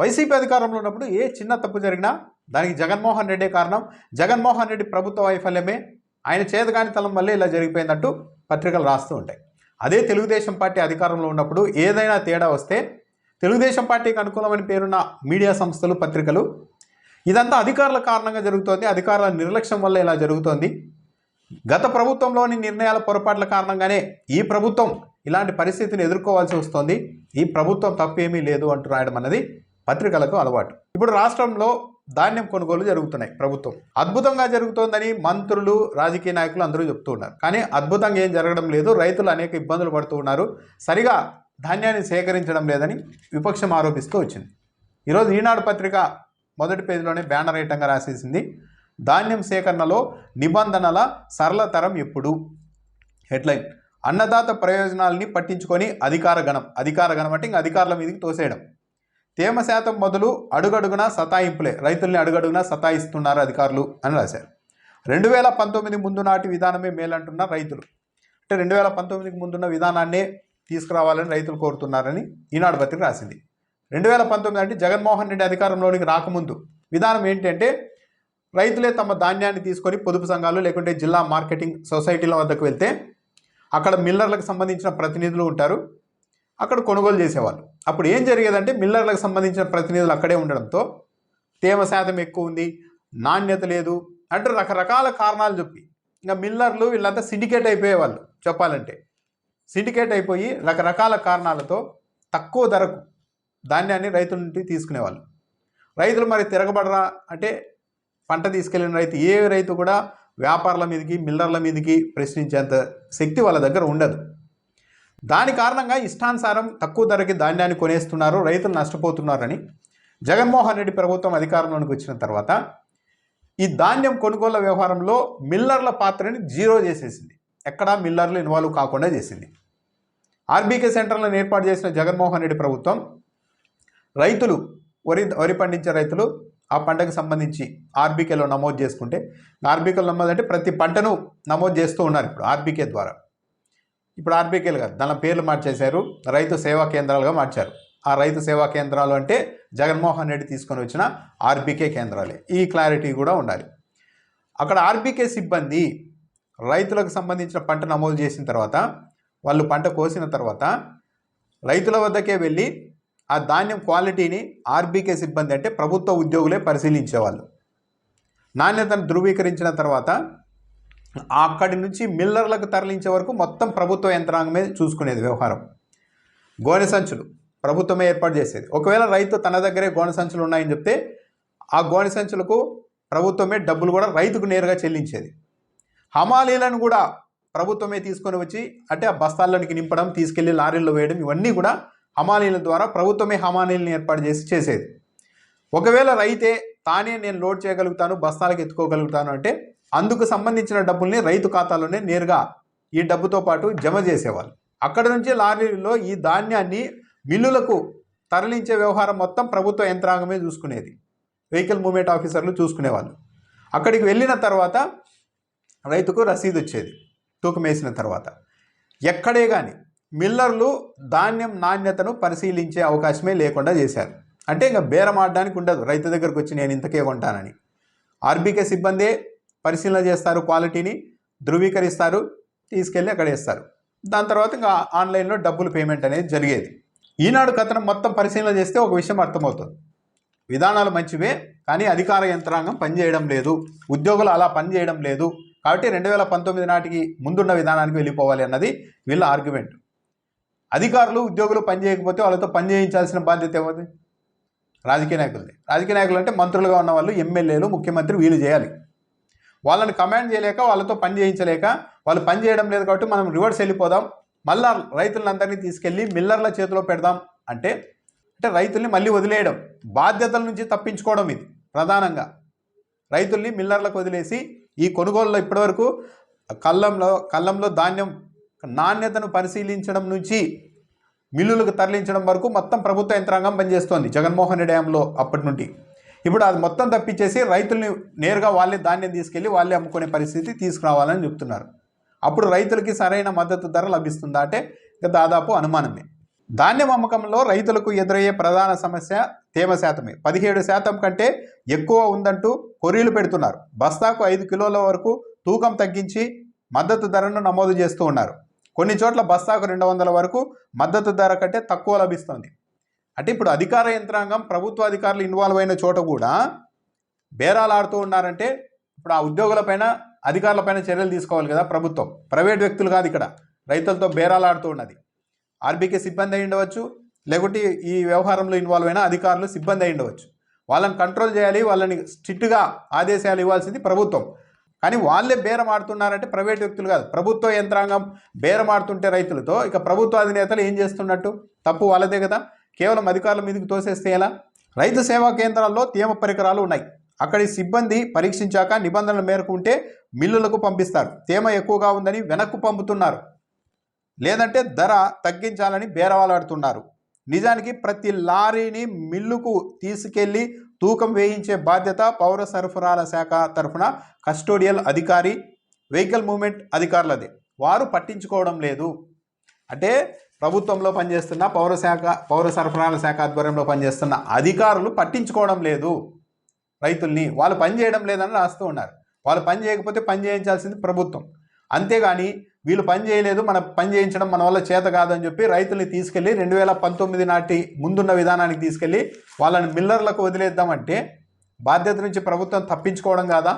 YCP అధికారంలో ఉన్నప్పుడు ఏ చిన్న తప్పు జరిగినా దానికి జగన్మోహన్ రెడ్డే కారణం. జగన్మోహన్ రెడ్డి ప్రభుత్వ వైఫల్యమే. ఆయన చేతగాని తలం వల్లే ఇలా జరిగిపోయిందంటూ పత్రికలు రాస్తూ ఉంటాయి. అదే తెలుగుదేశం పార్టీ అధికారంలో ఉన్నప్పుడు ఏదైనా తేడా వస్తే తెలుగుదేశం పార్టీకి అనుకూలమైన పేరున్న మీడియా సంస్థలు పత్రికలు ఇదంతా అధికారుల కారణంగా జరుగుతోంది. అధికారుల నిర్లక్ష్యం వల్ల ఇలా జరుగుతోంది. గత ప్రభుత్వంలోని నిర్ణయాల పొరపాట్ల కారణంగానే ఈ ప్రభుత్వం ఇలాంటి పరిస్థితిని ఎదుర్కోవాల్సి వస్తోంది. ఈ ప్రభుత్వం తప్పేమీ లేదు అంటూ రాయడం అన్నది పత్రికలకు అలవాటు. ఇప్పుడు రాష్ట్రంలో ధాన్యం కొనుగోలు జరుగుతున్నాయి ప్రభుత్వం. అద్భుతంగా జరుగుతోందని మంత్రులు రాజకీయ నాయకులు అందరూ చెప్తూ ఉన్నారు. కానీ అద్భుతంగా ఏం జరగడం లేదు. రైతులు అనేక ఇబ్బందులు పడుతూ ఉన్నారు. సరిగా ధాన్యాన్ని సేకరించడం లేదని విపక్షం ఆరోపిస్తూ వచ్చింది. ఈరోజు ఈనాడు పత్రిక మొదటి పేజీలోనే బ్యానర్ ఐటంగా రాసేసింది. ధాన్యం సేకరణలో నిబంధనల సరళతరం ఎప్పుడు? హెడ్లైన్. అన్నదాత ప్రయోజనాలని పట్టించుకొని అధికార గణం. అధికార గణం అంటే ఇంకా అధికారుల మీదకి తోసేయడం. తేమ శాతం మొదలు అడుగడుగునా సతాయింపులే. రైతుల్ని అడుగడుగునా సతాయిస్తున్నారు అధికారులు అని రాశారు. రెండు వేల పంతొమ్మిది ముందు నాటి విధానమే మేలంటున్న రైతులు. అంటే రెండు వేల పంతొమ్మిదికి ముందున్న విధానాన్నే తీసుకురావాలని రైతులు కోరుతున్నారని ఈనాడు పత్రిక రాసింది. రెండు వేల పంతొమ్మిది అంటే జగన్మోహన్ రెడ్డి అధికారంలోనికి రాకముందు. విధానం ఏంటంటే రైతులే తమ ధాన్యాన్ని తీసుకొని పొదుపు సంఘాలు లేకుంటే జిల్లా మార్కెటింగ్ సొసైటీల వద్దకు వెళ్తే అక్కడ మిల్లర్లకు సంబంధించిన ప్రతినిధులు ఉంటారు. అక్కడ కొనుగోలు చేసేవాళ్ళు. అప్పుడు ఏం జరిగేదంటే మిల్లర్లకు సంబంధించిన ప్రతినిధులు అక్కడే ఉండడంతో తేమ శాతం ఎక్కువ ఉంది నాణ్యత లేదు అంటే రకరకాల కారణాలు చెప్పి. ఇంకా మిల్లర్లు వీళ్ళంతా సిండికేట్ అయిపోయేవాళ్ళు చెప్పాలంటే. సిండికేట్ అయిపోయి రకరకాల కారణాలతో తక్కువ ధరకు ధాన్యాన్ని రైతుల నుండి తీసుకునేవాళ్ళు. రైతులు మరి తిరగబడరా అంటే పంట తీసుకెళ్ళిన రైతు ఏ రైతు కూడా వ్యాపారుల మీదకి మిల్లర్ల మీదకి ప్రశ్నించేంత శక్తి వాళ్ళ దగ్గర ఉండదు. దాని కారణంగా ఇష్టానుసారం తక్కువ ధరకి ధాన్యాన్ని కొనేస్తున్నారు రైతులు నష్టపోతున్నారని జగన్మోహన్ రెడ్డి ప్రభుత్వం అధికారంలోకి వచ్చిన తర్వాత ఈ ధాన్యం కొనుగోళ్ళ వ్యవహారంలో మిల్లర్ల పాత్రని జీరో చేసేసింది. ఎక్కడా మిల్లర్లు ఇన్వాల్వ్ కాకుండా చేసింది. ఆర్బీకే సెంటర్లను ఏర్పాటు చేసిన జగన్మోహన్ రెడ్డి ప్రభుత్వం రైతులు వరి వరి పండించే రైతులు ఆ పంటకు సంబంధించి ఆర్బీకేలో నమోదు చేసుకుంటే ఆర్బీకేలో నమోదు అంటే ప్రతి పంటను నమోదు చేస్తూ ఉన్నారు ఇప్పుడు ఆర్బీకే ద్వారా. ఇప్పుడు ఆర్బీకేలు కాదు దాని పేర్లు మార్చేశారు. రైతు సేవా కేంద్రాలుగా మార్చారు. ఆ రైతు సేవా కేంద్రాలు అంటే జగన్మోహన్ రెడ్డి తీసుకొని వచ్చిన ఆర్బీకే కేంద్రాలే. ఈ క్లారిటీ కూడా ఉండాలి. అక్కడ ఆర్బీకే సిబ్బంది రైతులకు సంబంధించిన పంట నమోదు చేసిన తర్వాత వాళ్ళు పంట కోసిన తర్వాత రైతుల వద్దకే వెళ్ళి ఆ ధాన్యం క్వాలిటీని ఆర్బీకే సిబ్బంది అంటే ప్రభుత్వ ఉద్యోగులే పరిశీలించేవాళ్ళు. నాణ్యతను ధృవీకరించిన తర్వాత అక్కడి నుంచి మిల్లర్లకు తరలించే వరకు మొత్తం ప్రభుత్వ యంత్రాంగమే చూసుకునేది వ్యవహారం. గోనె సంచులు ప్రభుత్వమే ఏర్పాటు చేసేది. ఒకవేళ రైతు తన దగ్గరే గోనె సంచులు ఉన్నాయని చెప్తే ఆ గోనె సంచులకు ప్రభుత్వమే డబ్బులు కూడా రైతుకు నేరుగా చెల్లించేది. హమాలీలను కూడా ప్రభుత్వమే తీసుకొని వచ్చి అంటే ఆ బస్తాల్లోనికి నింపడం తీసుకెళ్ళి లారీల్లో వేయడం ఇవన్నీ కూడా హమాలీల ద్వారా ప్రభుత్వమే హమాలీలను ఏర్పాటు చేసి చేసేది. ఒకవేళ రైతే తానే నేను లోడ్ చేయగలుగుతాను బస్తాలకు ఎత్తుకోగలుగుతాను అంటే అందుకు సంబంధించిన డబ్బుల్ని రైతు ఖాతాలోనే నేరుగా ఈ డబ్బుతో పాటు జమ చేసేవాళ్ళు. అక్కడ నుంచి లారీలో ఈ ధాన్యాన్ని మిల్లులకు తరలించే వ్యవహారం మొత్తం ప్రభుత్వ యంత్రాంగమే చూసుకునేది. వెహికల్ మూవ్మెంట్ ఆఫీసర్లు చూసుకునేవాళ్ళు. అక్కడికి వెళ్ళిన తర్వాత రైతుకు రసీదు వచ్చేది తూకం వేసిన తర్వాత. ఎక్కడే కానీ మిల్లర్లు ధాన్యం నాణ్యతను పరిశీలించే అవకాశమే లేకుండా చేశారు. అంటే ఇంకా బేరం ఆడడానికి ఉండదు. రైతు దగ్గరకు వచ్చి నేను ఇంతకే కొంటానని. ఆర్బీకే సిబ్బందే పరిశీలన చేస్తారు క్వాలిటీని ధృవీకరిస్తారు తీసుకెళ్ళి అక్కడ వేస్తారు. దాని తర్వాత ఇంకా ఆన్లైన్లో డబ్బులు పేమెంట్ అనేది జరిగేది. ఈనాడు కథనం మొత్తం పరిశీలన చేస్తే ఒక విషయం అర్థమవుతుంది. విధానాలు మంచివే కానీ అధికార యంత్రాంగం పనిచేయడం లేదు. ఉద్యోగులు అలా పనిచేయడం లేదు. కాబట్టి రెండు వేల పంతొమ్మిది నాటికి ముందున్న విధానానికి వెళ్ళిపోవాలి అన్నది వీళ్ళ ఆర్గ్యుమెంట్ అధికారులు ఉద్యోగులు పనిచేయకపోతే వాళ్ళతో పని చేయించాల్సిన బాధ్యత ఏమది రాజకీయ నాయకులది. రాజకీయ నాయకులు అంటే మంత్రులుగా ఉన్న వాళ్ళు ఎమ్మెల్యేలు ముఖ్యమంత్రి వీళ్ళు చేయాలి. వాళ్ళని కమాండ్ చేయలేక వాళ్ళతో పని చేయించలేక వాళ్ళు పని చేయడం లేదు కాబట్టి మనం రివర్స్ వెళ్ళిపోదాం. మళ్ళా రైతులందరినీ తీసుకెళ్ళి మిల్లర్ల చేతిలో పెడదాం అంటే అంటే రైతుల్ని మళ్ళీ వదిలేయడం. బాధ్యతల నుంచి తప్పించుకోవడం ఇది ప్రధానంగా. రైతుల్ని మిల్లర్లకు వదిలేసి ఈ కొనుగోలులో ఇప్పటివరకు కళ్ళంలో కళ్ళంలో ధాన్యం నాణ్యతను పరిశీలించడం నుంచి మిల్లులకు తరలించడం వరకు మొత్తం ప్రభుత్వ యంత్రాంగం పనిచేస్తోంది జగన్మోహన్ రెడ్డి డ్యాంలో అప్పటి నుండి. ఇప్పుడు అది మొత్తం తప్పించేసి రైతుల్ని నేరుగా వాళ్ళే ధాన్యం తీసుకెళ్ళి వాళ్ళే అమ్ముకునే పరిస్థితి తీసుకురావాలని చెప్తున్నారు. అప్పుడు రైతులకి సరైన మద్దతు ధర లభిస్తుందా అంటే దాదాపు అనుమానమే. ధాన్యం అమ్మకంలో రైతులకు ఎదురయ్యే ప్రధాన సమస్య తేమ శాతమే. పదిహేడు శాతం కంటే ఎక్కువ ఉందంటూ కొర్రీలు పెడుతున్నారు. బస్తాకు ఐదు కిలోల వరకు తూకం తగ్గించి మద్దతు ధరను నమోదు చేస్తూ ఉన్నారు. కొన్ని చోట్ల బస్తాకు రెండు వందల వరకు మద్దతు ధర కంటే తక్కువ లభిస్తుంది. అంటే ఇప్పుడు అధికార యంత్రాంగం ప్రభుత్వ అధికారులు ఇన్వాల్వ్ అయిన చోట కూడా బేరాలు ఆడుతూ ఉన్నారంటే ఇప్పుడు ఆ ఉద్యోగులపైన అధికారులపైన చర్యలు తీసుకోవాలి కదా ప్రభుత్వం. ప్రైవేట్ వ్యక్తులు కాదు ఇక్కడ. రైతులతో బేరాలు ఆడుతూ ఉన్నది. ఆర్బీకే సిబ్బంది అయి ఉండవచ్చు లేకుంటే ఈ వ్యవహారంలో ఇన్వాల్వ్ అయిన అధికారులు సిబ్బంది అయి ఉండవచ్చు. వాళ్ళని కంట్రోల్ చేయాలి వాళ్ళని స్ట్రిక్ట్గా ఆదేశాలు ఇవ్వాల్సింది ప్రభుత్వం. కానీ వాళ్ళే బేరం ఆడుతున్నారంటే ప్రైవేట్ వ్యక్తులు కాదు. ప్రభుత్వ యంత్రాంగం బేరం ఆడుతుంటే రైతులతో ఇక ప్రభుత్వ అధినేతలు ఏం చేస్తున్నట్టు? తప్పు వాళ్ళదే కదా. కేవలం అధికారుల మీదకి తోసేస్తే ఎలా? రైతు సేవా కేంద్రాల్లో తేమ పరికరాలు ఉన్నాయి. అక్కడి సిబ్బంది పరీక్షించాక నిబంధనల మేరకు ఉంటే మిల్లులకు పంపిస్తారు. తేమ ఎక్కువగా ఉందని వెనక్కు పంపుతున్నారు. లేదంటే ధర తగ్గించాలని బేరవాలాడుతున్నారు. నిజానికి ప్రతి లారీని మిల్లుకు తీసుకెళ్ళి తూకం వేయించే బాధ్యత పౌర సరఫరాల శాఖ తరఫున కస్టోడియల్ అధికారి వెహికల్ మూవ్మెంట్ అధికారులదే. వారు పట్టించుకోవడం లేదు. అంటే ప్రభుత్వంలో పనిచేస్తున్న పౌర శాఖ పౌర సరఫరాల శాఖ ఆధ్వర్యంలో పనిచేస్తున్న అధికారులు పట్టించుకోవడం లేదు. రైతుల్ని వాళ్ళు పని చేయడం లేదని రాస్తూ ఉన్నారు. వాళ్ళు పని చేయకపోతే పని చేయించాల్సింది ప్రభుత్వం. అంతేగాని వీళ్ళు పని చేయలేదు మన పని చేయించడం మన వల్ల చేత కాదని చెప్పి రైతుల్ని తీసుకెళ్ళి రెండు వేల పంతొమ్మిది నాటి ముందున్న విధానానికి తీసుకెళ్ళి వాళ్ళని మిల్లర్లకు వదిలేద్దామంటే బాధ్యత నుంచి ప్రభుత్వం తప్పించుకోవడం కాదా?